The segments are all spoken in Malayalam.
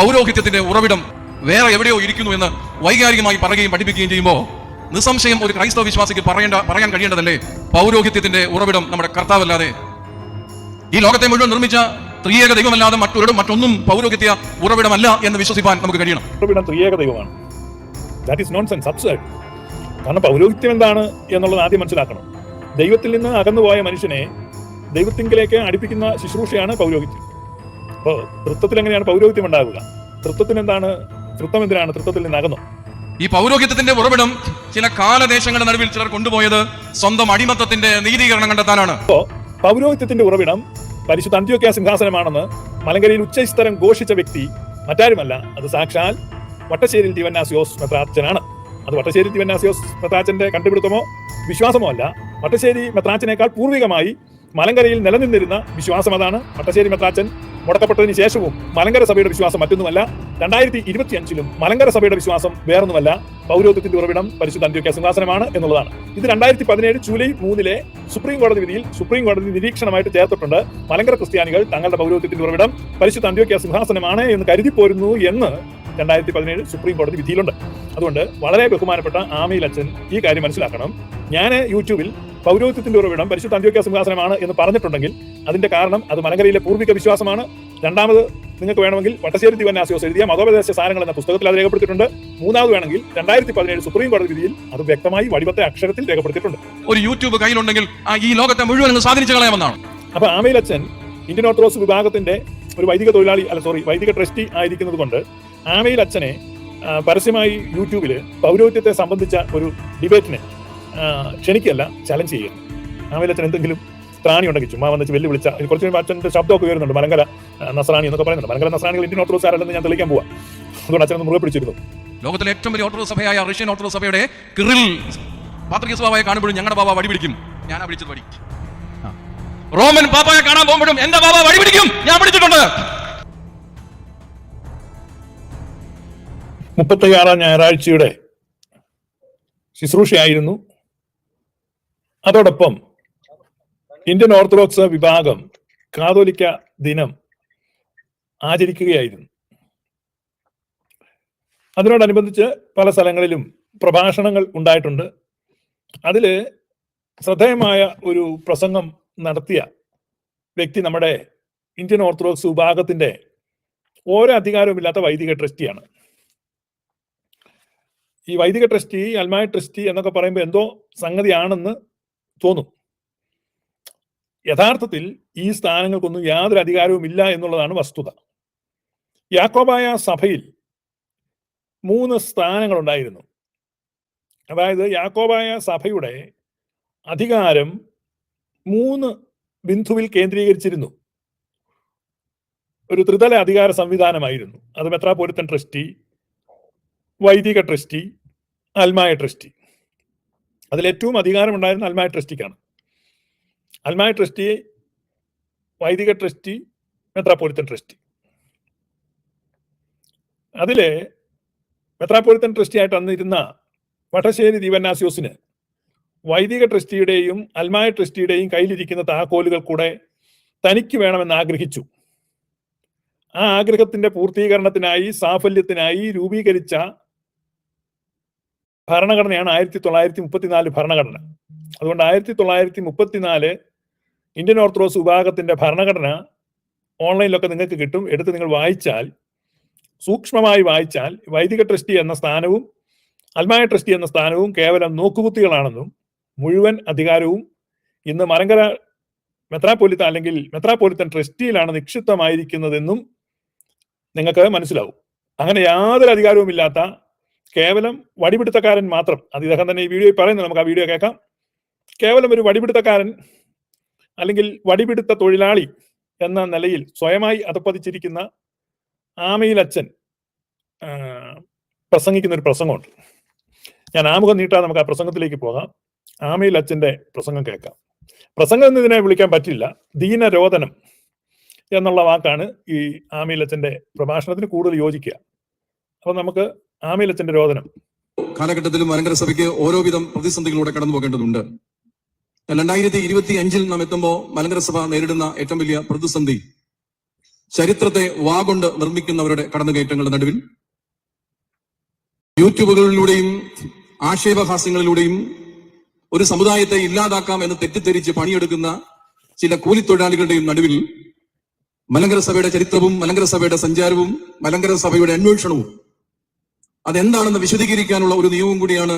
പൗരോഹിത്യത്തിന്റെ ഉറവിടം വേറെ എവിടെയോ ഇരിക്കുന്നു എന്ന് വൈകാരികമായി പറയുകയും പഠിപ്പിക്കുകയും ചെയ്യുമ്പോൾ നിസ്സംശയം ഒരു ക്രൈസ്തവ വിശ്വാസിക്ക് പറയേണ്ട പറയാൻ കഴിയേണ്ടതല്ലേ? പൗരോഹിത്യത്തിന്റെ ഉറവിടം നമ്മുടെ കർത്താവല്ലാതെ. ഈ ലോകത്തെ മുഴുവൻ നിർമ്മിച്ച ത്രിയേക ദൈവമല്ലാതെ മറ്റൊരിടം മറ്റൊന്നും പൗരോഹിത്യ ഉറവിടമല്ല എന്ന് വിശ്വസിപ്പാൻ നമുക്ക് കഴിയണം. ഉറവിടം ത്രിയേക ദൈവമാണ്. കാരണം പൗരോഹിത്യം എന്താണ് എന്നുള്ളത് ആദ്യം മനസ്സിലാക്കണം. ദൈവത്തിൽ നിന്ന് അകന്നുപോയ മനുഷ്യനെ ദൈവത്തിങ്കിലേക്ക് അടുപ്പിക്കുന്ന ശുശ്രൂഷയാണ് പൗരോഹിത്യം. അപ്പോൾ തൃത്വത്തിൽ എങ്ങനെയാണ് പൗരോഹിത്യം ഉണ്ടാകുക തൃത്വത്തിന് എന്താണ് തൃത്വം എന്തിനാണ് തൃത്വത്തിൽ നിന്ന് അകന്നു? ഈ പൗരോഹിത്യത്തിന്റെ ഉറവിടം ചില കാലദേശങ്ങളുടെ നടുവിൽ ചിലർ കൊണ്ടുപോയത് സ്വന്തം അടിമത്തത്തിന്റെ നീതീകരണം കണ്ടെത്താനാണ്. അപ്പോ പൗരോഹിത്യത്തിന്റെ ഉറവിടം പരിശുദ്ധ അന്ത്യോക്യ സിംഹാസനമാണെന്ന് മലങ്കരയിൽ ഉച്ചസ്ഥരം ഘോഷിച്ച വ്യക്തി മറ്റാരുമല്ല. അത് സാക്ഷാൽ വട്ടശ്ശേരി ദിവന്നാസിയോസ് മെത്രാച്ചനാണ് അത് വട്ടശ്ശേരി ദിവന്നാസിയോസ് മെത്രാച്ചന്റെ കണ്ടുപിടുത്തമോ വിശ്വാസമോ അല്ല. വട്ടശ്ശേരി മെത്രാച്ചനേക്കാൾ പൂർവികമായി മലങ്കരയിൽ നിലനിന്നിരുന്ന വിശ്വാസം അതാണ് വട്ടശ്ശേരി മെത്രാച്ചൻ മുടക്കപ്പെട്ടതിന് ശേഷവും മലങ്കര സഭയുടെ വിശ്വാസം മറ്റൊന്നുമല്ല. രണ്ടായിരത്തി ഇരുപത്തി അഞ്ചിലും മലങ്കര സഭയുടെ വിശ്വാസം വേറൊന്നുമല്ല. പൗരോത്വത്തിന്റെ ഉറവിടം പരിശുദ്ധ അന്ത്യോക്യ സിംഹാസനമാണ് എന്നുള്ളതാണ്. ഇത് രണ്ടായിരത്തി പതിനേഴ് ജൂലൈ മൂന്നിലെ സുപ്രീം കോടതി വിധിയിൽ സുപ്രീം കോടതി നിരീക്ഷണമായിട്ട് ചേർത്തിട്ടുണ്ട്. മലങ്കര ക്രിസ്ത്യാനികൾ തങ്ങളുടെ പൗരോത്വത്തിന്റെ ഉറവിടം പരിശുദ്ധ അന്ത്യോക്യ സിംഹാസനമാണ് എന്ന് കരുതി പോരുന്നു എന്ന് രണ്ടായിരത്തി പതിനേഴ് സുപ്രീം കോടതി വിധിയിലുണ്ട്. അതുകൊണ്ട് വളരെ ബഹുമാനപ്പെട്ട ആമയിൽ അച്ഛൻ ഈ കാര്യം മനസ്സിലാക്കണം. ഞാൻ യൂട്യൂബിൽ പൗരോഹിത്യത്തിന്റെ ഉറവിടം പരിശുദ്ധ അന്ത്യോക്യ സിംഹാസനമാണ് എന്ന് പറഞ്ഞിട്ടുണ്ടെങ്കിൽ അതിന്റെ കാരണം അത് മലങ്കരയിലെ പൂർവിക വിശ്വാസമാണ്. രണ്ടാമത് നിങ്ങൾക്ക് വേണമെങ്കിൽ വട്ടശ്ശേരി ദിവന്നാസിയോസ് എഴുതിയ മതോപദേശ സാരങ്ങൾ എന്ന പുസ്തകത്തിൽ അത് രേഖപ്പെടുത്തിയിട്ടുണ്ട്. മൂന്നാമത് വേണമെങ്കിൽ രണ്ടായിരത്തി പതിനേഴ് സുപ്രീം കോടതി വിധിയിൽ അത് വ്യക്തമായി വടിവത്തെ അക്ഷരത്തിൽ രേഖപ്പെടുത്തിയിട്ടുണ്ട്. ഒരു യൂട്യൂബ് കയ്യിലുണ്ടെങ്കിൽ ഈ ലോകത്തെ മുഴുവൻ സ്വാധീനിച്ചു കളയാമെന്നാണ് അപ്പൊ ആമയിൽ അച്ഛൻ ഇന്ത്യൻ ഓർത്തഡോക്സ് വിഭാഗത്തിന്റെ ഒരു വൈദിക തൊഴിലാളി അല്ല സോറി വൈദിക ട്രസ്റ്റി ആയിരിക്കുന്നത് കൊണ്ട് ആമയിൽ അച്ഛനെ പരസ്യമായി യൂട്യൂബിൽ പൗരോഹിത്യത്തെ സംബന്ധിച്ച ഒരു ഡിബേറ്റിന് ക്ഷണിക്കല്ല ചലഞ്ച് ചെയ്യുക. ആമയിൽ അച്ഛൻ എന്തെങ്കിലും ത്രാണി ഉണ്ടെങ്കിൽ ചുമ്മാ വന്നിച്ച് വെല്ലു വിളിച്ച കുറച്ച് കഴിയുമ്പോൾ അച്ഛന്റെ ശബ്ദമൊക്കെ വരുന്നുണ്ട് മലങ്കര നസ്രാണി എന്നൊക്കെ പറയുന്നുണ്ട്. മലങ്കര നസ്രാണികൾ ഇന്ത്യൻ ഓർത്തഡോക്സ് ആരല്ലെന്ന് ഞാൻ തെളിയിക്കാൻ പോവാ. അതുകൊണ്ട് അച്ഛനൊന്ന് മുറുകെ പിടിച്ചിരുന്നു. ലോകത്തിലെ ഏറ്റവും വലിയ ഓർത്തഡോക്സ് സഭയായ റഷ്യൻ ഓർത്തഡോക്സ് സഭയുടെ കിറിൽ പാത്രിക സ്വഭാവയെ കാണുമ്പോഴും ഞങ്ങളുടെ ബാബ വടി പിടിക്കും. ഞാനാ വിളിച്ചത് വടി. റോമൻ പാപ്പയെ കാണാൻ പോകുമ്പോഴും എന്റെ ബാബ വടി പിടിക്കും. ഞാൻ പിടിച്ചിട്ടുണ്ട് മുപ്പത്തിയാറാം ഞായറാഴ്ചയുടെ ശുശ്രൂഷയായിരുന്നു. അതോടൊപ്പം ഇന്ത്യൻ ഓർത്തഡോക്സ് വിഭാഗം കാതോലിക്ക ദിനം ആചരിക്കുകയായിരുന്നു. അതിനോടനുബന്ധിച്ച് പല സ്ഥലങ്ങളിലും പ്രഭാഷണങ്ങൾ ഉണ്ടായിട്ടുണ്ട്. അതിൽ ശ്രദ്ധേയമായ ഒരു പ്രസംഗം നടത്തിയ വ്യക്തി നമ്മുടെ ഇന്ത്യൻ ഓർത്തഡോക്സ് വിഭാഗത്തിന്റെ ഓരോ അധികാരവുമില്ലാത്ത വൈദിക ട്രസ്റ്റിയാണ്. ഈ വൈദിക ട്രസ്റ്റി അൽമായ ട്രസ്റ്റി എന്നൊക്കെ പറയുമ്പോൾ എന്തോ സംഗതിയാണെന്ന് തോന്നും. യഥാർത്ഥത്തിൽ ഈ സ്ഥാനങ്ങൾക്കൊന്നും യാതൊരു അധികാരവും ഇല്ല എന്നുള്ളതാണ് വസ്തുത. യാക്കോബായ സഭയിൽ മൂന്ന് സ്ഥാനങ്ങളുണ്ടായിരുന്നു. അതായത് യാക്കോബായ സഭയുടെ അധികാരം മൂന്ന് ബിന്ദുവിൽ കേന്ദ്രീകരിച്ചിരുന്നു. ഒരു ത്രിതല അധികാര സംവിധാനമായിരുന്നു. അത് മെത്രാപോലിത്തൻ ട്രസ്റ്റി വൈദിക ട്രസ്റ്റി അൽമായ ട്രസ്റ്റി. അതിൽ ഏറ്റവും അധികാരമുണ്ടായിരുന്ന അൽമായ ട്രസ്റ്റിക്കാണ്. അൽമായ ട്രസ്റ്റി വൈദിക ട്രസ്റ്റി മെത്രാപ്പോലിത്തൻ ട്രസ്റ്റി. അതിലെ മെത്രാപ്പോലിത്തൻ ട്രസ്റ്റി ആയിട്ട് അന്നിരുന്ന വടശ്ശേരി ദീപന്നാസ്യോസിന് വൈദിക ട്രസ്റ്റിയുടെയും അൽമായ ട്രസ്റ്റിയുടെയും കയ്യിലിരിക്കുന്ന താക്കോലുകൾ കൂടെ തനിക്ക് വേണമെന്ന് ആഗ്രഹിച്ചു. ആ ആഗ്രഹത്തിന്റെ പൂർത്തീകരണത്തിനായി സാഫല്യത്തിനായി രൂപീകരിച്ച ഭരണഘടനയാണ് ആയിരത്തി തൊള്ളായിരത്തി മുപ്പത്തിനാല് ഭരണഘടന. അതുകൊണ്ട് ആയിരത്തി തൊള്ളായിരത്തി മുപ്പത്തിനാല് ഇന്ത്യൻ ഓർത്തഡോക്സ് വിഭാഗത്തിന്റെ ഭരണഘടന ഓൺലൈനിലൊക്കെ നിങ്ങൾക്ക് കിട്ടും. എടുത്ത് നിങ്ങൾ വായിച്ചാൽ സൂക്ഷ്മമായി വായിച്ചാൽ വൈദിക ട്രസ്റ്റി എന്ന സ്ഥാനവും അൽമായ ട്രസ്റ്റി എന്ന സ്ഥാനവും കേവലം നോക്കുകുത്തികളാണെന്നും മുഴുവൻ അധികാരവും ഇന്ന് മരങ്കര മെത്രാപോലിത്ത അല്ലെങ്കിൽ മെത്രാപോലിത്തൻ ട്രസ്റ്റിയിലാണ് നിക്ഷിപ്തമായിരിക്കുന്നതെന്നും നിങ്ങൾക്ക് മനസ്സിലാവും. അങ്ങനെ യാതൊരു അധികാരവുമില്ലാത്ത കേവലം വടിപിടുത്തക്കാരൻ മാത്രം. അത് ഇദ്ദേഹം തന്നെ ഈ വീഡിയോയിൽ പറയുന്നത് നമുക്ക് ആ വീഡിയോ കേൾക്കാം. കേവലം ഒരു വടിപിടുത്തക്കാരൻ അല്ലെങ്കിൽ വടിപിടുത്ത തൊഴിലാളി എന്ന നിലയിൽ സ്വയമായി അധപ്പതിച്ചിരിക്കുന്ന ആമയിൽ അച്ഛൻ പ്രസംഗിക്കുന്ന ഒരു പ്രസംഗമുണ്ട്. ഞാൻ ആമുഖം നീട്ടാതെ നമുക്ക് ആ പ്രസംഗത്തിലേക്ക് പോകാം. ആമയിൽ അച്ഛന്റെ പ്രസംഗം കേൾക്കാം. പ്രസംഗം എന്ന് ഇതിനെ വിളിക്കാൻ പറ്റില്ല. ദീനരോധനം എന്നുള്ള വാക്കാണ് ഈ ആമീലച്ചന്റെ പ്രഭാഷണത്തിന് കൂടുതൽ യോജിക്കുക. അപ്പം നമുക്ക് ആമീലച്ചന്റെ രോദനം. കാലഘട്ടത്തിലും വരങ്കര സഭയ്ക്ക് ഓരോവിധം പ്രതിസന്ധികളിലൂടെ കടന്നു പോകേണ്ടതുണ്ട്. രണ്ടായിരത്തി ഇരുപത്തി അഞ്ചിൽ നാം എത്തുമ്പോൾ മലങ്കര സഭ നേരിടുന്ന ഏറ്റവും വലിയ പ്രതിസന്ധി ചരിത്രത്തെ വാഗൊണ്ട് നിർമ്മിക്കുന്നവരുടെ കടന്നുകയറ്റങ്ങളുടെ നടുവിൽ. യൂട്യൂബുകളിലൂടെയും ആക്ഷേപഹാസ്യങ്ങളിലൂടെയും ഒരു സമുദായത്തെ ഇല്ലാതാക്കാം എന്ന് തെറ്റിദ്ധരിച്ച് പണിയെടുക്കുന്ന ചില കൂലിത്തൊഴിലാളികളുടെയും നടുവിൽ മലങ്കര സഭയുടെ ചരിത്രവും മലങ്കര സഭയുടെ സഞ്ചാരവും മലങ്കര സഭയുടെ അന്വേഷണവും അതെന്താണെന്ന് വിശദീകരിക്കാനുള്ള ഒരു നിയമം കൂടിയാണ്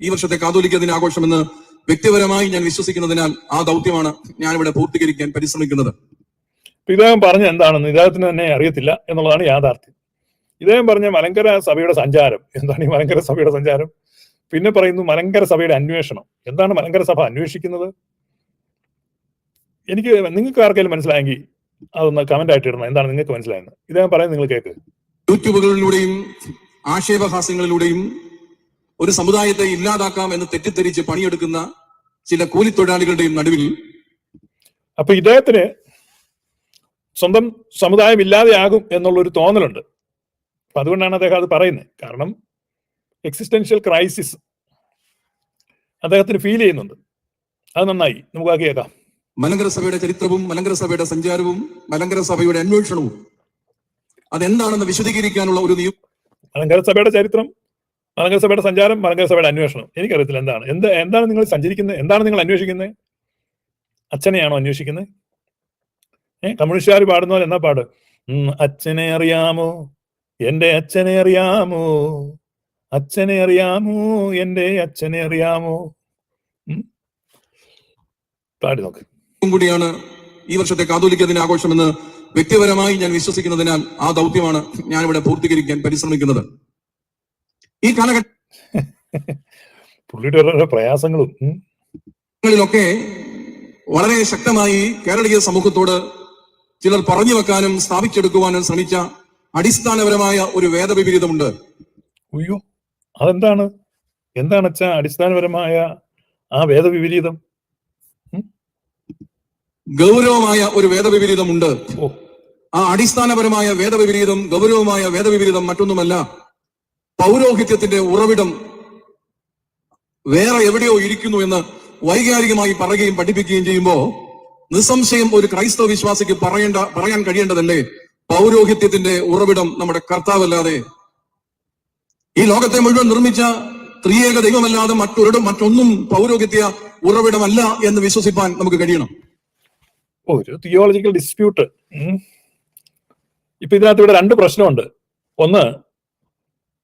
ഈ വർഷത്തെ കാതോലിക്ക ദിനാഘോഷമെന്ന് വ്യക്തിപരമായി ഞാൻ വിശ്വസിക്കുന്നതിനാൽ ആ ദൗത്യമാണ് ഞാൻ ഇവിടെ പൂർത്തീകരിക്കാൻ പരിശ്രമിക്കുന്നത്. ഇദ്ദേഹം പറഞ്ഞ എന്താണെന്ന് ഇദ്ദേഹത്തിന് തന്നെ അറിയത്തില്ല എന്നുള്ളതാണ് യാഥാർത്ഥ്യം. ഇദ്ദേഹം പറഞ്ഞ മലങ്കര സഭയുടെ സഞ്ചാരം എന്താണ് ഈ മലങ്കര സഭയുടെ സഞ്ചാരം? പിന്നെ പറയുന്നു മലങ്കര സഭയുടെ അന്വേഷണം. എന്താണ് മലങ്കര സഭ അന്വേഷിക്കുന്നത്? എനിക്ക് നിങ്ങൾക്ക് ആർക്കെങ്കിലും മനസ്സിലായെങ്കിൽ അതൊന്ന് കമന്റ് ആയിട്ട് ഇടണം. എന്താണ് നിങ്ങൾക്ക് മനസ്സിലായെന്ന്? ഇദ്ദേഹം പറയുന്നത് നിങ്ങൾ കേൾക്ക് യൂട്യൂബുകളിലൂടെയും ആക്ഷേപഹാസ്യങ്ങളിലൂടെയും ഒരു സമുദായത്തെ ഇല്ലാതാക്കാം എന്ന് തെറ്റിദ്ധരിച്ച് പണിയെടുക്കുന്ന ചില കൂലിത്തൊഴിലാളികളുടെയും നടുവിൽ അപ്പൊ ഇദ്ദേഹത്തിന് സ്വന്തം സമുദായം ഇല്ലാതെയാകും എന്നുള്ളൊരു തോന്നലുണ്ട്. അപ്പൊ അതുകൊണ്ടാണ് അദ്ദേഹം അത് പറയുന്നത്. കാരണം എക്സിസ്റ്റൻഷ്യൽ ക്രൈസിസ് അദ്ദേഹത്തിന് ഫീൽ ചെയ്യുന്നുണ്ട്. അത് നന്നായി. നമുക്ക് ആ കേൾക്കാം മലങ്കര സഭയുടെ ചരിത്രവും മലങ്കര സഭയുടെ സഞ്ചാരവും മലങ്കര സഭയുടെ അന്വേഷണവും അതെന്താണെന്ന് വിശദീകരിക്കാനുള്ള ഒരു നിയമം മലങ്കര സഭയുടെ ചരിത്രം മലങ്കര സഭയുടെ സഞ്ചാരം മലങ്കര സഭയുടെ അന്വേഷണം. എനിക്കറിയത്തില്ല എന്താണ്. എന്ത് എന്താണ് നിങ്ങൾ സഞ്ചരിക്കുന്നത്? എന്താണ് നിങ്ങൾ അന്വേഷിക്കുന്നത്? അച്ഛനെയാണോ അന്വേഷിക്കുന്നത്? ഏഹ് കമ്മ്യൂണിസ്റ്റുകാർ പാടുന്ന പോലെ എന്നാ പാട്? അച്ഛനെ അറിയാമോ? എന്റെ അച്ഛനെ അറിയാമോ? അച്ഛനെ അറിയാമോ? എന്റെ അച്ഛനെ അറിയാമോ. പാടി നോക്ക്. കൂടിയാണ് ഈ വർഷത്തെ കാതോലിക്ക ദിനാഘോഷമെന്ന് വ്യക്തിപരമായി ഞാൻ വിശ്വസിക്കുന്നതിനാൽ ആ ദൗത്യമാണ് ഞാൻ ഇവിടെ പൂർത്തീകരിക്കാൻ പരിശ്രമിക്കുന്നത്. ഈ കാലഘട്ട പുള്ളിയുടെ പ്രയാസങ്ങളും. ങ്ങളിലൊക്കെ വളരെ ശക്തമായി കേരളീയ സമൂഹത്തോട് ചിലർ പറഞ്ഞു വെക്കാനും സ്ഥാപിച്ചെടുക്കുവാനും ശ്രമിച്ച അടിസ്ഥാനപരമായ ഒരു വേദവിപരീതമുണ്ട്. അയ്യോ അതെന്താണ്? എന്താണ് അച്ഛാ അടിസ്ഥാനപരമായ ആ വേദവിപരീതം? ഗൗരവമായ ഒരു വേദവിപരീതമുണ്ട്. ഓ. ആ അടിസ്ഥാനപരമായ വേദവിപരീതം ഗൗരവമായ വേദവിപരീതം മറ്റൊന്നുമല്ല. പൗരോഹിത്യത്തിന്റെ ഉറവിടം വേറെ എവിടെയോ ഇരിക്കുന്നു എന്ന് വൈകാരികമായി പറയുകയും പഠിപ്പിക്കുകയും ചെയ്യുമ്പോൾ നിസ്സംശയം ഒരു ക്രൈസ്തവ വിശ്വാസിക്ക് പറയേണ്ട പറയാൻ കഴിയേണ്ടതല്ലേ? പൗരോഹിത്യത്തിന്റെ ഉറവിടം നമ്മുടെ കർത്താവല്ലാതെ. ഈ ലോകത്തെ മുഴുവൻ നിർമ്മിച്ച ത്രിയേക ദൈവമല്ലാതെ മറ്റൊരിടം മറ്റൊന്നും പൗരോഹിത്യ ഉറവിടമല്ല എന്ന് വിശ്വസിപ്പാൻ നമുക്ക് കഴിയണം. ഒരു തിയോളജിക്കൽ ഡിസ്പ്യൂട്ട് ഇപ്പൊ ഇതിനകത്ത് ഇവിടെ രണ്ട് പ്രശ്നമുണ്ട്. ഒന്ന്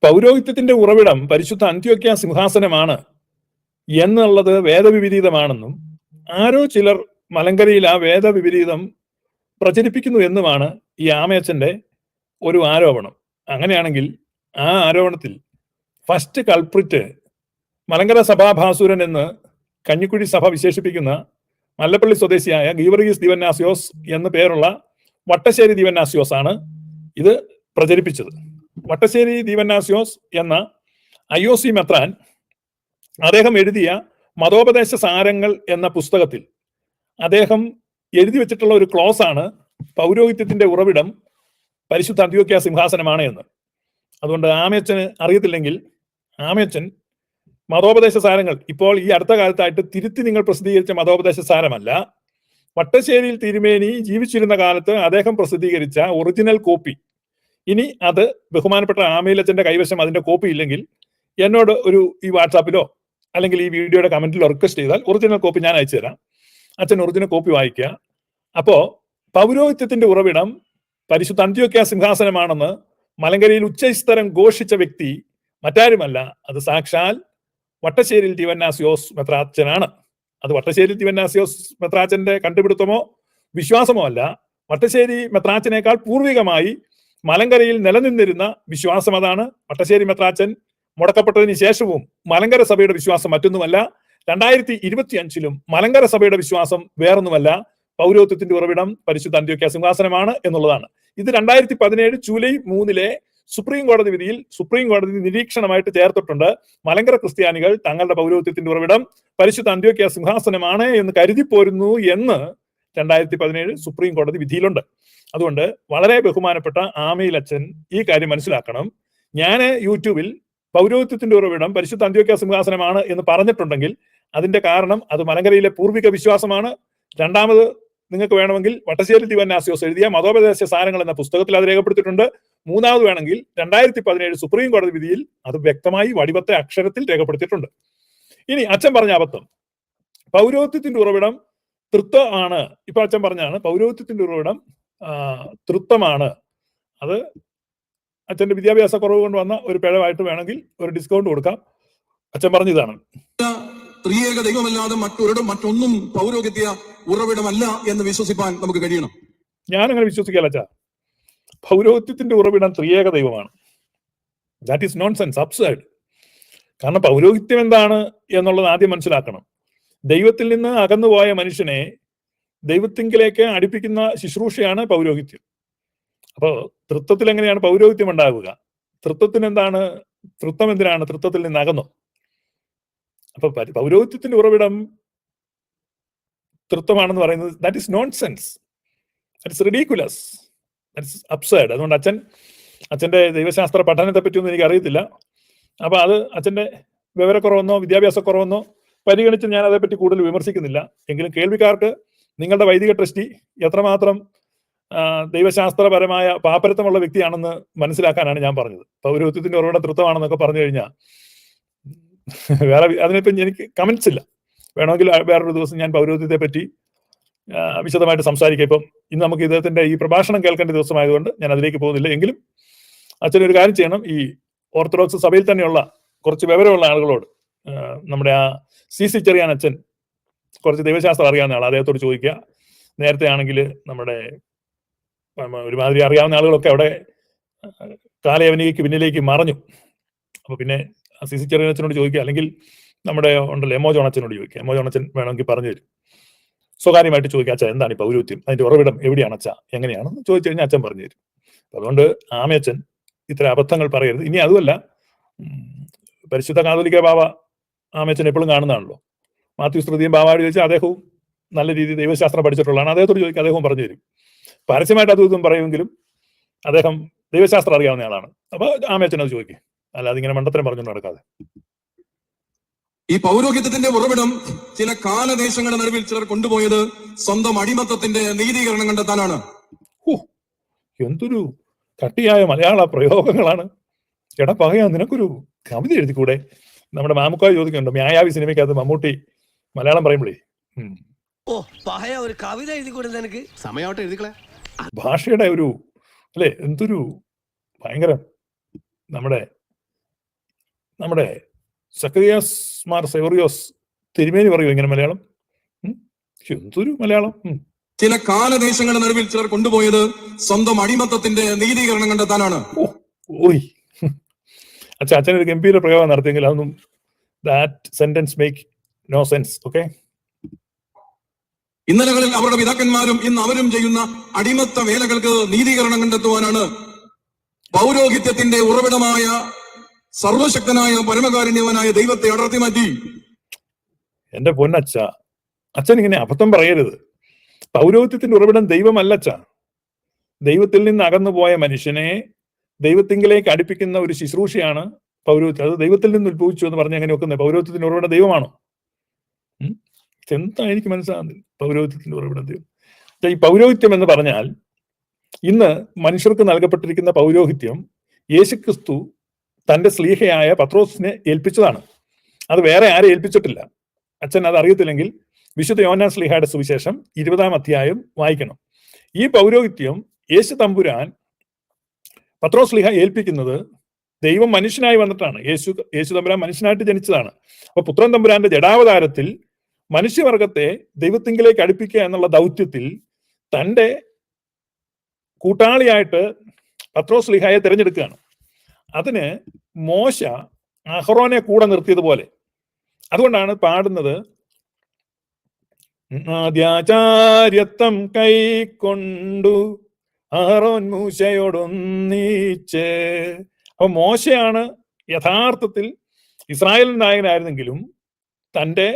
പൗരോഹിത്യത്തിന്റെ ഉറവിടം പരിശുദ്ധ അന്ത്യോക്യ സിംഹാസനമാണ് എന്നുള്ളത് വേദവിപരീതമാണെന്നും ആരോ ചിലർ മലങ്കരയിൽ ആ വേദവിപരീതം പ്രചരിപ്പിക്കുന്നു എന്നുമാണ് ഈ ആമയച്ചന്റെ ഒരു ആരോപണം. അങ്ങനെയാണെങ്കിൽ ആ ആരോപണത്തിൽ ഫസ്റ്റ് കൾപ്രിറ്റ് മലങ്കര സഭാഭാസുരൻ എന്ന് കഞ്ഞിക്കുഴി സഭ വിശേഷിപ്പിക്കുന്ന മല്ലപ്പള്ളി സ്വദേശിയായ ഗീവർഗീസ് ദിവന്നാസിയോസ് എന്ന പേരുള്ള വട്ടശ്ശേരി ദിവന്നാസിയോസ് ആണ് ഇത് പ്രചരിപ്പിച്ചത്. വട്ടശ്ശേരി ദിവന്നാസിയോസ് എന്ന ഐ ഒ സി മെത്രാൻ അദ്ദേഹം എഴുതിയ മതോപദേശ സാരങ്ങൾ എന്ന പുസ്തകത്തിൽ അദ്ദേഹം എഴുതി വെച്ചിട്ടുള്ള ഒരു ക്ലോസ് ആണ് പൗരോഹിത്യത്തിന്റെ ഉറവിടം പരിശുദ്ധ അന്ത്യോക്യ സിംഹാസനമാണ് എന്ന്. അതുകൊണ്ട് ആമയച്ചന് അറിയത്തില്ലെങ്കിൽ ആമയച്ചൻ മതോപദേശ സാരങ്ങൾ ഇപ്പോൾ ഈ അടുത്ത കാലത്തായിട്ട് തിരുത്തി നിങ്ങൾ പ്രസിദ്ധീകരിച്ച മതോപദേശ സാരമല്ല. വട്ടശ്ശേരിയിൽ തിരുമേനി ജീവിച്ചിരുന്ന കാലത്ത് അദ്ദേഹം പ്രസിദ്ധീകരിച്ച ഒറിജിനൽ കോപ്പി ഇനി അത് ബഹുമാനപ്പെട്ട ആമയിലച്ചന്റെ കൈവശം അതിന്റെ കോപ്പി ഇല്ലെങ്കിൽ എന്നോട് ഒരു ഈ വാട്സാപ്പിലോ അല്ലെങ്കിൽ ഈ വീഡിയോയുടെ കമന്റിലോ റിക്വസ്റ്റ് ചെയ്താൽ ഒറിജിനൽ കോപ്പി ഞാൻ അയച്ചു തരാം. അച്ഛൻ ഒറിജിനൽ കോപ്പി വായിക്കുക. അപ്പോ പൗരോഹിത്യത്തിന്റെ ഉറവിടം പരിശുദ്ധ അന്ത്യോക്യ സിംഹാസനമാണെന്ന് മലങ്കരയിൽ ഉച്ചസ്ഥരം ഘോഷിച്ച വ്യക്തി മറ്റാരുമല്ല അത് സാക്ഷാൽ വട്ടശ്ശേരിൽ ദിവന്നാസിയോസ് മെത്രാച്ചനാണ്. അത് വട്ടശ്ശേരി തിവന്നാസിയോസ് മെത്രാച്ചന്റെ കണ്ടുപിടുത്തമോ വിശ്വാസമോ അല്ല. വട്ടശ്ശേരി മെത്രാച്ചനേക്കാൾ പൂർവികമായി മലങ്കരയിൽ നിലനിന്നിരുന്ന വിശ്വാസം അതാണ്. വട്ടശ്ശേരി മെത്രാച്ചൻ മുടക്കപ്പെട്ടതിന് ശേഷവും മലങ്കര സഭയുടെ വിശ്വാസം മറ്റൊന്നുമല്ല. രണ്ടായിരത്തി ഇരുപത്തി അഞ്ചിലും മലങ്കര സഭയുടെ വിശ്വാസം വേറൊന്നുമല്ല. പൗരോത്വത്തിന്റെ ഉറവിടം പരിശുദ്ധ അന്ത്യോക്യ സിംഹാസനമാണ് എന്നുള്ളതാണ്. ഇത് രണ്ടായിരത്തി പതിനേഴ് ജൂലൈ മൂന്നിലെ സുപ്രീം കോടതി വിധിയിൽ സുപ്രീം കോടതി നിരീക്ഷണമായിട്ട് ചേർത്തിട്ടുണ്ട്. മലങ്കര ക്രിസ്ത്യാനികൾ തങ്ങളുടെ പൗരോഹിത്യത്തിന്റെ ഉറവിടം പരിശുദ്ധ അന്ത്യോക്യ സിംഹാസനമാണ് എന്ന് കരുതി പോരുന്നു എന്ന് രണ്ടായിരത്തി പതിനേഴ് സുപ്രീം കോടതി വിധിയിലുണ്ട്. അതുകൊണ്ട് വളരെ ബഹുമാനപ്പെട്ട ആമയിൽ അച്ഛൻ ഈ കാര്യം മനസ്സിലാക്കണം. ഞാൻ യൂട്യൂബിൽ പൗരോഹിത്യത്തിന്റെ ഉറവിടം പരിശുദ്ധ അന്ത്യോക്യ സിംഹാസനമാണ് എന്ന് പറഞ്ഞിട്ടുണ്ടെങ്കിൽ അതിന്റെ കാരണം അത് മലങ്കരയിലെ പൂർവിക വിശ്വാസമാണ്. രണ്ടാമത് നിങ്ങൾക്ക് വേണമെങ്കിൽ വട്ടശ്ശേരി ദിവന്നാസിയോസ് എഴുതിയ മതോപദേശ സാരങ്ങൾ എന്ന പുസ്തകത്തിൽ അത് രേഖപ്പെടുത്തിയിട്ടുണ്ട്. മൂന്നാമത് വേണമെങ്കിൽ രണ്ടായിരത്തി പതിനേഴ് സുപ്രീം കോടതി വിധിയിൽ അത് വ്യക്തമായി വടിവത്തെ അക്ഷരത്തിൽ രേഖപ്പെടുത്തിയിട്ടുണ്ട്. ഇനി അച്ഛൻ പറഞ്ഞ അബദ്ധം. പൗരോഹിത്യത്തിന്റെ ഉറവിടം തൃത്വ ആണ്. ഇപ്പൊ അച്ഛൻ പറഞ്ഞാണ് പൗരോഹിത്യത്തിന്റെ ഉറവിടം തൃത്വമാണ് അത് അച്ഛന്റെ വിദ്യാഭ്യാസ കുറവ് കൊണ്ട് വന്ന ഒരു പിഴവായിട്ട് വേണമെങ്കിൽ ഒരു ഡിസ്കൗണ്ട് കൊടുക്കാം. അച്ഛൻ പറഞ്ഞതാണ് സ്ത്രീയേക ദൈവമല്ലാതെ മറ്റൊരിടം മറ്റൊന്നും പൗരോഹിത്യ ഉറവിടമല്ല എന്ന് വിശ്വസിപ്പാൻ നമുക്ക് കഴിയണം. ഞാൻ അങ്ങനെ വിശ്വസിക്കല അച്ഛാ. പൗരോഹിത്യത്തിന്റെ ഉറവിടം ത്രിയേക ദൈവമാണ്. That is nonsense upside കാരണം പൗരോഹിത്യം എന്താണ് എന്നുള്ളത് ആദ്യം മനസ്സിലാക്കണം. ദൈവത്തിൽ നിന്ന് അകന്നുപോയ മനുഷ്യനെ ദൈവത്തിങ്കിലേക്ക് അടുപ്പിക്കുന്ന ശുശ്രൂഷയാണ് പൗരോഹിത്യം. അപ്പോൾ തൃത്വത്തിൽ എങ്ങനെയാണ് പൗരോഹിത്യം ഉണ്ടാകുക തൃത്വത്തിന് എന്താണ്? തൃത്വം എന്തിനാണ്? തൃത്വത്തിൽ നിന്ന് അകന്നു. അപ്പൊ പൗരോഹിത്യത്തിന്റെ ഉറവിടം തൃത്വമാണെന്ന് പറയുന്നത് that is nonsense that's ridiculous that's upside അതുകൊണ്ട് അച്ഛൻ അച്ഛന്റെ ദൈവശാസ്ത്ര പഠനത്തെ പറ്റിയൊന്നും എനിക്ക് അറിയത്തില്ല അപ്പൊ അത് അച്ഛന്റെ വിവരക്കുറവെന്നോ വിദ്യാഭ്യാസക്കുറവെന്നോ പരിഗണിച്ച് ഞാൻ അതേപ്പറ്റി കൂടുതൽ വിമർശിക്കുന്നില്ല. എങ്കിലും കേൾവിക്കാർക്ക് നിങ്ങളുടെ വൈദിക ട്രസ്റ്റി എത്രമാത്രം ദൈവശാസ്ത്രപരമായ പാപ്പരത്വമുള്ള വ്യക്തിയാണെന്ന് മനസ്സിലാക്കാനാണ് ഞാൻ പറഞ്ഞത്. പൗരോഹിത്യത്തിന്റെ ഉറവിട തൃത്വമാണെന്നൊക്കെ പറഞ്ഞു കഴിഞ്ഞാൽ വേറെ അതിനിപ്പം എനിക്ക് കമന്റ്സ് ഇല്ല. വേണമെങ്കിൽ വേറൊരു ദിവസം ഞാൻ പൗരോഹിത്യത്തെ പറ്റി വിശദമായിട്ട് സംസാരിക്കാം. ഇപ്പം ഇന്ന് നമുക്ക് ഇദ്ദേഹത്തിന്റെ ഈ പ്രഭാഷണം കേൾക്കേണ്ട ദിവസമായതുകൊണ്ട് ഞാൻ അതിലേക്ക് പോകുന്നില്ല. എങ്കിലും അച്ഛൻ ഒരു കാര്യം ചെയ്യണം. ഈ ഓർത്തഡോക്സ് സഭയിൽ തന്നെയുള്ള കുറച്ച് വിവരമുള്ള ആളുകളോട് നമ്മുടെ ആ സി സി ചെറിയാൻ അച്ഛൻ കുറച്ച് ദൈവശാസ്ത്രം അറിയാവുന്ന ആൾ അദ്ദേഹത്തോട് ചോദിക്കുക. നേരത്തെ ആണെങ്കിൽ നമ്മുടെ ഒരുമാതിരി അറിയാവുന്ന ആളുകളൊക്കെ അവിടെ കാലയവനിക്ക് പിന്നിലേക്ക് മറഞ്ഞു. അപ്പൊ പിന്നെ സി സി ചെറിയ അച്ഛനോട് ചോദിക്കുക. അല്ലെങ്കിൽ നമ്മുടെ ഉണ്ടല്ലോ എമോ ജോണച്ചനോട് ചോദിക്കുക എമോ ജോണച്ചൻ വേണമെങ്കിൽ പറഞ്ഞു തരും. സ്വകാര്യമായിട്ട് ചോദിക്കുക അച്ഛാ എന്താണ് ഈ പൗരോഹിത്യം? അതിന്റെ ഉറവിടം എവിടെയാണ് അച്ഛാ? എങ്ങനെയാണെന്ന് ചോദിച്ചു കഴിഞ്ഞാൽ അച്ഛൻ പറഞ്ഞു തരും. അതുകൊണ്ട് ആമയച്ചൻ ഇത്ര അബദ്ധങ്ങൾ പറയരുത്. ഇനി അതുമല്ല പരിശുദ്ധ കാതോലിക്ക ബാബ ആമയച്ചൻ എപ്പോഴും കാണുന്നതാണല്ലോ. മാത്യു ശ്രുതിയും ബാബായോട് ചോദിച്ചാൽ അദ്ദേഹവും നല്ല രീതിയിൽ ദൈവശാസ്ത്രം പഠിച്ചിട്ടുള്ളതാണ്. അദ്ദേഹത്തോട് ചോദിക്കുക അദ്ദേഹവും പറഞ്ഞു തരും. പരസ്യമായിട്ട് അതും പറയുമെങ്കിലും അദ്ദേഹം ദൈവശാസ്ത്രം അറിയാവുന്ന ആളാണ്. അപ്പൊ ആമി അത് ചോദിക്കുക അല്ലാതെ ഇങ്ങനെ മണ്ടത്തരം പറഞ്ഞു നടക്കാതെ. ഈ പൗരോഹിത്യത്തിന്റെ ഉറവിടം ചില കാലദേശങ്ങളുടെ നടുവിൽ ചിലർ കൊണ്ടുപോയത് സ്വന്തം അടിമത്തത്തിന്റെ നീതീകരണം കണ്ടെത്താനാണ്. എന്തൊരു കട്ടിയായ മലയാള പ്രയോഗങ്ങളാണ്. എടാ പകയാ നിനക്കൊരു കവിത എഴുതിക്കൂടെ? നമ്മുടെ മാമുക്കായ ചോദിക്കുന്നുണ്ട് മ്യായാവി സിനിമയ്ക്കകത്ത് മമ്മൂട്ടി മലയാളം പറയുമ്പോഴേ. ഓ പഹയ ഒരു കവിത എഴുതി നിനക്ക്? സമയമായിട്ട് എഴുതിക്കളെ. ഭാഷയുടെ ഒരു അല്ലെ എന്തൊരു ഭയങ്കര നമ്മുടെ നമ്മുടെ സക്രിയാസ് മാർ സെവറിയോസ് തിരുമേനി പറയൂ ഇങ്ങനെ മലയാളം. എന്തൊരു മലയാളം? ചില കാലദേശങ്ങളുടെ നടുവിൽ ചിലർ കൊണ്ടുപോയത് സ്വന്തം അടിമത്തത്തിന്റെ നീതീകരണം കണ്ടെത്താനാണ്. ഓയ്. അച്ഛാ അച്ഛൻ ഒരു ഗംഭീര പ്രയോഗം നടത്തിയെങ്കിൽ അതൊന്നും that sentence make no sense okay ഇന്നലകളിൽ അവരുടെ പിതാക്കന്മാരും ഇന്ന് അവരും ചെയ്യുന്ന അടിമത്ത വേലകൾക്ക് നീതീകരണം കണ്ടെത്തുവാനാണ് പൗരോഹിത്യത്തിന്റെ ഉറവിടമായ സർവശക്തനായ പരമകാരുണ്യവനായ ദൈവത്തെ അടർത്തി മാറ്റി. എന്റെ പൊന്നച്ഛ അച്ഛൻ ഇങ്ങനെ അബദ്ധം പറയരുത്. പൗരോഹിത്യത്തിന്റെ ഉറവിടം ദൈവമല്ല അച്ഛ. ദൈവത്തിൽ നിന്ന് അകന്നുപോയ മനുഷ്യനെ ദൈവത്തിങ്കിലേക്ക് അടുപ്പിക്കുന്ന ഒരു ശുശ്രൂഷയാണ് പൗരോഹിത്യം. അത് ദൈവത്തിൽ നിന്ന് ഉത്ഭവിച്ചു എന്ന് പറഞ്ഞ് അങ്ങനെ വെക്കുന്നത് പൗരോഹിത്യത്തിന്റെ ഉറവിടം ദൈവമാണോ? എന്താ എനിക്ക് മനസ്സിലാകുന്നില്ല പൗരോഹിത്യത്തിന്റെ ഉറവിടം ദൈവം. ഈ പൗരോഹിത്യം എന്ന് പറഞ്ഞാൽ ഇന്ന് മനുഷ്യർക്ക് നൽകപ്പെട്ടിരിക്കുന്ന പൗരോഹിത്യം യേശുക്രിസ്തു തന്റെ സ്ലീഹയായ പത്രോസിനെ ഏൽപ്പിച്ചതാണ്. അത് വേറെ ആരെ ഏൽപ്പിച്ചിട്ടില്ല. അച്ഛൻ അത് അറിയത്തില്ലെങ്കിൽ വിശുദ്ധ യോന സ്ലിഹയുടെ സുവിശേഷം ഇരുപതാം അധ്യായം വായിക്കണം. ഈ പൗരോഹിത്യം യേശു തമ്പുരാൻ പത്രോസ്ലിഹ ഏൽപ്പിക്കുന്നത് ദൈവം മനുഷ്യനായി വന്നിട്ടാണ്. യേശു യേശു തമ്പുരാൻ മനുഷ്യനായിട്ട് ജനിച്ചതാണ്. അപ്പൊ പുത്രൻ തമ്പുരാന്റെ ജഡാവതാരത്തിൽ മനുഷ്യവർഗത്തെ ദൈവത്തിങ്കിലേക്ക് അടുപ്പിക്കുക എന്നുള്ള ദൗത്യത്തിൽ തന്റെ കൂട്ടാളിയായിട്ട് പത്രോസ്ലിഹയെ തിരഞ്ഞെടുക്കുകയാണ്. അതിന് മോശ അഹ്റോനെ കൂടെ നിർത്തിയതുപോലെ. അതുകൊണ്ടാണ് പാടുന്നത് ആദ്യാചാര്യത്വം കൈക്കൊണ്ടു അഹറോൻ മൂശയോടൊന്നിച്ച്. അപ്പൊ മോശയാണ് യഥാർത്ഥത്തിൽ ഇസ്രായേൽ നായകനായിരുന്നെങ്കിലും തന്റെ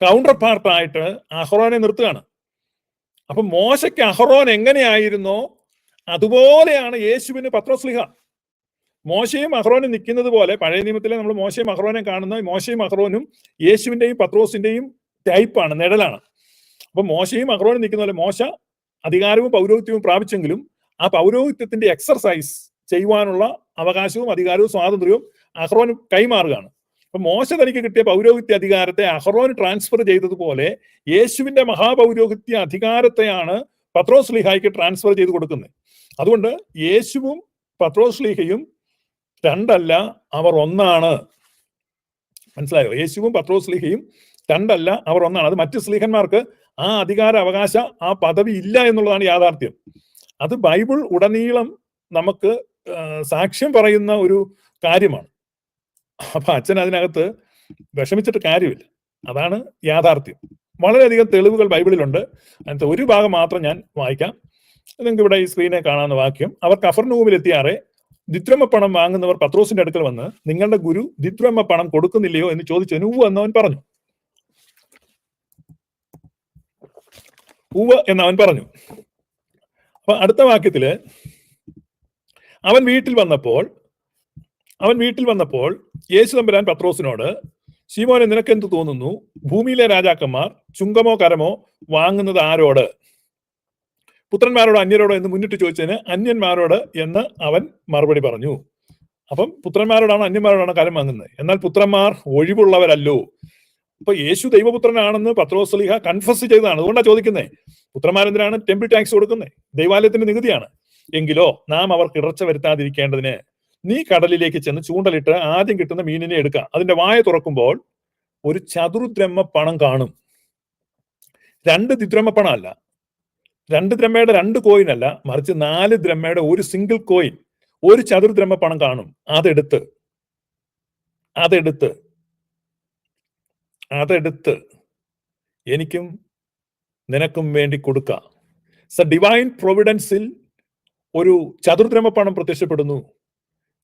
കൗണ്ടർ പാർട്ടായിട്ട് അഹ്റോനെ നിർത്തുകയാണ്. അപ്പൊ മോശയ്ക്ക് അഹ്റോൻ എങ്ങനെയായിരുന്നോ അതുപോലെയാണ് യേശുവിന് പത്രോസ്ലിഹ മോശയും അഹ്റോനും നിൽക്കുന്നത് പോലെ പഴയ നിയമത്തിലെ നമ്മൾ മോശയും അഹ്റോനെ കാണുന്ന മോശയും അഹ്റോനും യേശുവിന്റെയും പത്രോസിന്റെയും ടൈപ്പാണ് നിഴലാണ്. അപ്പൊ മോശയും അഹ്റോനും നിൽക്കുന്ന പോലെ മോശ അധികാരവും പൗരോഹിത്യവും പ്രാപിച്ചെങ്കിലും ആ പൗരോഹിത്യത്തിന്റെ എക്സർസൈസ് ചെയ്യുവാനുള്ള അവകാശവും അധികാരവും സ്വാതന്ത്ര്യവും അഹ്റോൻ കൈമാറുകയാണ്. അപ്പൊ മോശ തനിക്ക് കിട്ടിയ പൗരോഹിത്യ അധികാരത്തെ അഹ്റോന് ട്രാൻസ്ഫർ ചെയ്തതുപോലെ യേശുവിന്റെ മഹാപൗരോഹിത്യ അധികാരത്തെയാണ് പത്രോസ് ലീഹായിക്ക് ട്രാൻസ്ഫർ ചെയ്ത് കൊടുക്കുന്നത്. അതുകൊണ്ട് യേശുവും പത്രോസ് ലീഹയും രണ്ടല്ല അവർ ഒന്നാണ്. മനസ്സിലായോ? യേശുവും പത്രോസ് സ്ലിഹയും രണ്ടല്ല അവർ ഒന്നാണ്. അത് മറ്റ് സ്ലീഹന്മാർക്ക് ആ അധികാര അവകാശ ആ പദവി ഇല്ല എന്നുള്ളതാണ് യാഥാർത്ഥ്യം. അത് ബൈബിൾ ഉടനീളം നമുക്ക് സാക്ഷ്യം പറയുന്ന ഒരു കാര്യമാണ്. അപ്പൊ അച്ഛൻ അതിനകത്ത് വിഷമിച്ചിട്ട് കാര്യമില്ല. അതാണ് യാഥാർത്ഥ്യം. വളരെയധികം തെളിവുകൾ ബൈബിളിലുണ്ട്. അതിനകത്ത് ഒരു ഭാഗം മാത്രം ഞാൻ വായിക്കാം. നിങ്ങൾക്ക് ഇവിടെ ഈ സ്ക്രീനെ കാണാവുന്ന വാക്യം അവർ കഫർനൂമിൽ എത്തിയാറെ പണം വാങ്ങുന്നവർ പത്രോസിന്റെ അടുക്കൽ വന്ന് നിങ്ങളുടെ ഗുരു ദ്വിദ്രമ പണം കൊടുക്കുന്നില്ലയോ? എന്ന് ചോദിച്ചതിന് ഉവ്വ് എന്നവൻ പറഞ്ഞു. ഉവ്വ് എന്നവൻ പറഞ്ഞു. അപ്പൊ അടുത്ത വാക്യത്തിൽ അവൻ വീട്ടിൽ വന്നപ്പോൾ അവൻ വീട്ടിൽ വന്നപ്പോൾ യേശു തമ്പുരാൻ പത്രോസിനോട് ശിവോനെ നിനക്കെന്ത് തോന്നുന്നു? ഭൂമിയിലെ രാജാക്കന്മാർ ചുങ്കമോ കരമോ വാങ്ങുന്നത് ആരോട്? പുത്രന്മാരോടോ അന്യരോടോ എന്ന് മുന്നിട്ട് ചോദിച്ചതിന് അന്യന്മാരോട് എന്ന് അവൻ മറുപടി പറഞ്ഞു. അപ്പം പുത്രന്മാരോടാണ് അന്യന്മാരോടാണ് കാര്യം വാങ്ങുന്നത്. എന്നാൽ പുത്രന്മാർ ഒഴിവുള്ളവരല്ലോ. അപ്പൊ യേശു ദൈവപുത്രനാണെന്ന് പത്രോസ്ലിഹ കൺഫസ് ചെയ്തതാണ്. അതുകൊണ്ടാണ് ചോദിക്കുന്നത് പുത്രന്മാരെന്തിനാണ്? ടെമ്പിൾ ടാക്സ് കൊടുക്കുന്നത് ദൈവാലയത്തിന്റെ നികുതിയാണ്. എങ്കിലോ നാം അവർക്ക് ഇടർച്ച വരുത്താതിരിക്കേണ്ടതിന് നീ കടലിലേക്ക് ചെന്ന് ചൂണ്ടലിട്ട് ആദ്യം കിട്ടുന്ന മീനിനെ എടുക്കുക അതിന്റെ വായ തുറക്കുമ്പോൾ ഒരു ചതുർദ്രഹ്മ പണം കാണും. രണ്ട് ദ്വിദ്രഹ്മ പണം അല്ല രണ്ട് ദ്രമയുടെ രണ്ട് കോയിൻ അല്ല മറിച്ച് നാല് ദ്രമയുടെ ഒരു സിംഗിൾ കോയിൻ ഒരു ചതുർദ്രമ പണം കാണും. അതെടുത്ത് അതെടുത്ത് അതെടുത്ത് എനിക്കും നിനക്കും വേണ്ടി കൊടുക്കാം. സ ഡിവൈൻ പ്രൊവിഡൻസിൽ ഒരു ചതുർദ്രമ പണം പ്രത്യക്ഷപ്പെടുന്നു.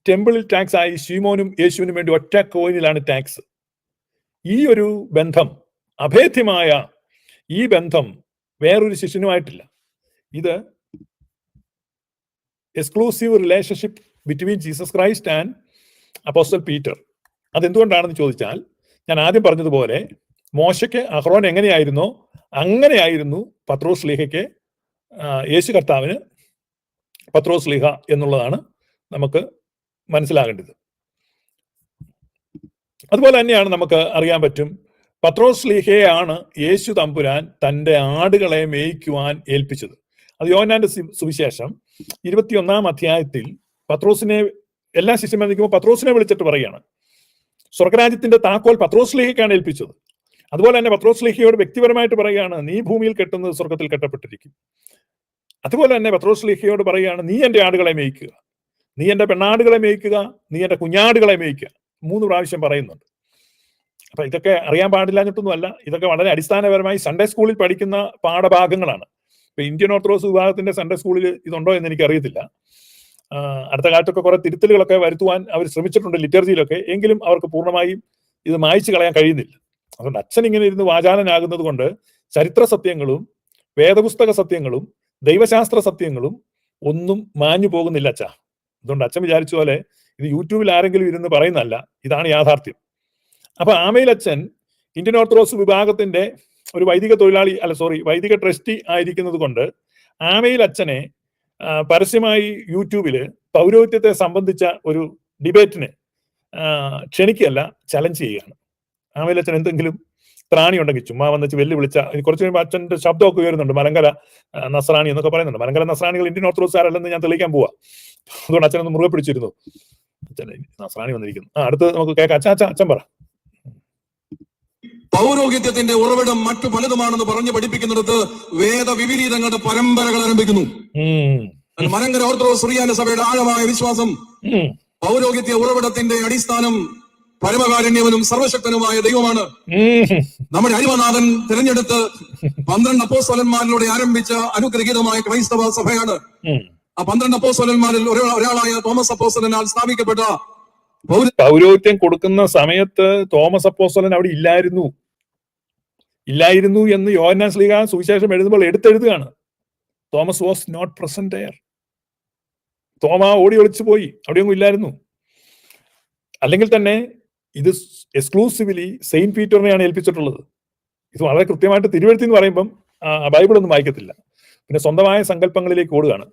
ടെമ്പിളിൽ ടാക്സ് ആയി ശീമോനും യേശുവിനും വേണ്ടി ഒറ്റ കോയിനിലാണ് ടാക്സ് ഈ ഒരു ബന്ധം അഭേദ്യമായ ഈ ബന്ധം വേറൊരു ശിഷ്യനുമായിട്ടില്ല. ഇത് exclusive relationship between Jesus Christ and apostle Peter അതെന്തുകൊണ്ടാണെന്ന് ചോദിച്ചാൽ ഞാൻ ആദ്യം പറഞ്ഞതുപോലെ മോശയ്ക്ക് അഹ്റോൻ എങ്ങനെയായിരുന്നോ അങ്ങനെയായിരുന്നു പത്രോസ് ലീഹയ്ക്ക് യേശു കർത്താവിന് പത്രോസ് ലീഹ എന്നുള്ളതാണ് നമുക്ക് മനസ്സിലാകേണ്ടത്. അതുപോലെ തന്നെയാണ് നമുക്ക് അറിയാൻ പറ്റും പത്രോസ് ലീഹയാണ് യേശു തമ്പുരാൻ തന്റെ ആടുകളെ മേയ്ക്കുവാൻ ഏൽപ്പിച്ചത്. അത് യോഹനാന്റെ സുവിശേഷം ഇരുപത്തിയൊന്നാം അധ്യായത്തിൽ പത്രോസിനെ എല്ലാ ശിഷ്യന്മാരും നിൽക്കുമ്പോൾ പത്രോസിനെ വിളിച്ചിട്ട് പറയാണ് സ്വർഗരാജ്യത്തിന്റെ താക്കോൽ പത്രോസ് ലീഹയ്ക്കാണ് ഏൽപ്പിച്ചത്. അതുപോലെ തന്നെ പത്രോസ് ലീഹയോട് വ്യക്തിപരമായിട്ട് പറയുകയാണ് നീ ഭൂമിയിൽ കെട്ടുന്നത് സ്വർഗത്തിൽ കെട്ടപ്പെട്ടിരിക്കും. അതുപോലെ തന്നെ പത്രോസ് ലീഹയോട് പറയുകയാണ് നീ എന്റെ ആടുകളെ മേയിക്കുക. നീ എന്റെ പെണ്ണാടുകളെ മേയിക്കുക. നീ എന്റെ കുഞ്ഞാടുകളെ മേയിക്കുക. മൂന്ന് പ്രാവശ്യം പറയുന്നുണ്ട്. അപ്പൊ ഇതൊക്കെ അറിയാൻ പാടില്ലാഞ്ഞിട്ടൊന്നുമല്ല. ഇതൊക്കെ വളരെ അടിസ്ഥാനപരമായി സൺഡേ സ്കൂളിൽ പഠിക്കുന്ന പാഠഭാഗങ്ങളാണ്. ഇന്ത്യൻ ഓർത്തഡോക്സ് വിഭാഗത്തിന്റെ സൺഡേ സ്കൂളിൽ ഇതുണ്ടോ എന്ന് എനിക്ക് അറിയത്തില്ല അടുത്ത കാലത്തൊക്കെ കുറെ തിരുത്തലുകളൊക്കെ വരുത്തുവാൻ അവർ ശ്രമിച്ചിട്ടുണ്ട് ലിറ്റർജിയിലൊക്കെ. എങ്കിലും അവർക്ക് പൂർണമായും ഇത് മായ്ച്ചു കളയാൻ കഴിയുന്നില്ല. അതുകൊണ്ട് അച്ഛൻ ഇങ്ങനെ ഇരുന്ന് വാചാലനാകുന്നത് കൊണ്ട് ചരിത്ര സത്യങ്ങളും വേദപുസ്തക സത്യങ്ങളും ദൈവശാസ്ത്ര സത്യങ്ങളും ഒന്നും മാഞ്ഞു പോകുന്നില്ല അച്ഛ. അതുകൊണ്ട് അച്ഛൻ വിചാരിച്ച പോലെ ഇത് യൂട്യൂബിൽ ആരെങ്കിലും ഇരുന്ന് പറയുന്നതല്ല. ഇതാണ് യാഥാർത്ഥ്യം. അപ്പൊ ആമയിൽ അച്ഛൻ ഇന്ത്യൻ ഓർത്തഡോക്സ് വിഭാഗത്തിന്റെ ഒരു വൈദിക തൊഴിലാളി അല്ല സോറി വൈദിക ട്രസ്റ്റി ആയിരിക്കുന്നത് കൊണ്ട് ആമയിൽ അച്ഛനെ പരസ്യമായി യൂട്യൂബിൽ പൗരോഹിത്യത്തെ സംബന്ധിച്ച ഒരു ഡിബേറ്റിന് ക്ഷണിക്കല്ല ചലഞ്ച് ചെയ്യുകയാണ്. ആമയിൽ അച്ഛൻ എന്തെങ്കിലും ത്രാണി ഉണ്ടെങ്കിൽ ചുമ്മാ വന്നിച്ച് വെല്ലുവിളിച്ച വിളിച്ച കുറച്ച് കഴിയുമ്പോൾ അച്ഛന്റെ ശബ്ദമൊക്കെ ഉയരുന്നുണ്ട്. മലങ്കര നസ്രാണി എന്നൊക്കെ പറയുന്നുണ്ട്. മലങ്കര നസ്രാണികൾ ഇന്ത്യൻ ഓർത്തഡോക്സ് ആരല്ലെന്ന് ഞാൻ തെളിയിക്കാൻ പോവാ. അതുകൊണ്ട് അച്ഛനൊന്ന് മുറുകെ പിടിച്ചിരുന്നു. അച്ഛൻ നസ്രാണി വന്നിരിക്കുന്നു. ആ അടുത്ത് നമുക്ക് കേൾക്കാം. അച്ഛൻ അച്ഛൻ അച്ഛൻ പറ. പൗരോഹിത്യത്തിന്റെ ഉറവിടം മറ്റു പലതുമാണെന്ന് പറഞ്ഞു പഠിപ്പിക്കുന്നിടത്ത് വേദ വിപരീതങ്ങളുടെ പരമ്പരകൾ ആരംഭിക്കുന്നു. മലങ്കര ഓർത്തഡോക്സ് ശ്രീയാന സഭയുടെ ആഴമായ വിശ്വാസം. പൗരോഹിത്യ ഉറവിടത്തിന്റെ അടിസ്ഥാനം പരമകാരുണ്യവനും സർവശക്തനുമായ ദൈവമാണ്. നമ്മുടെ അരിമനാഥൻ തിരഞ്ഞെടുത്ത് പന്ത്രണ്ട് അപ്പോസ്വലന്മാരിലൂടെ ആരംഭിച്ച അനുഗ്രഹീതമായ ക്രൈസ്തവ സഭയാണ്. ആ പന്ത്രണ്ട് അപ്പോസ്വലന്മാരിൽ ഒരാളായ തോമസ് അപ്പോസ്വലനാൽ സ്ഥാപിക്കപ്പെട്ട പൗര പൗരോഹിത്യം കൊടുക്കുന്ന സമയത്ത് തോമസ് അപ്പോസ്വലൻ അവിടെ ഇല്ലായിരുന്നു. ഇല്ലായിരുന്നു എന്ന് യോഹന്നാൻ സ്ലീഹ സുവിശേഷം എഴുതുമ്പോൾ എടുത്തെഴുതുകയാണ്. Thomas was not present here Thoma ഓടി ഒളിച്ചു പോയി. അവിടെയൊന്നും ഇല്ലായിരുന്നു. അല്ലെങ്കിൽ തന്നെ ഇത് എക്സ്ക്ലൂസീവ്ലി സെയിന്റ് പീറ്ററിനെയാണ് ഏൽപ്പിച്ചിട്ടുള്ളത്. ഇത് വളരെ കൃത്യമായിട്ട് തിരുവഴുത്തി എന്ന് പറയുമ്പം ബൈബിൾ ഒന്നും വായിക്കത്തില്ല. പിന്നെ സ്വന്തമായ സങ്കല്പങ്ങളിലേക്ക് ഓടുകയാണ്.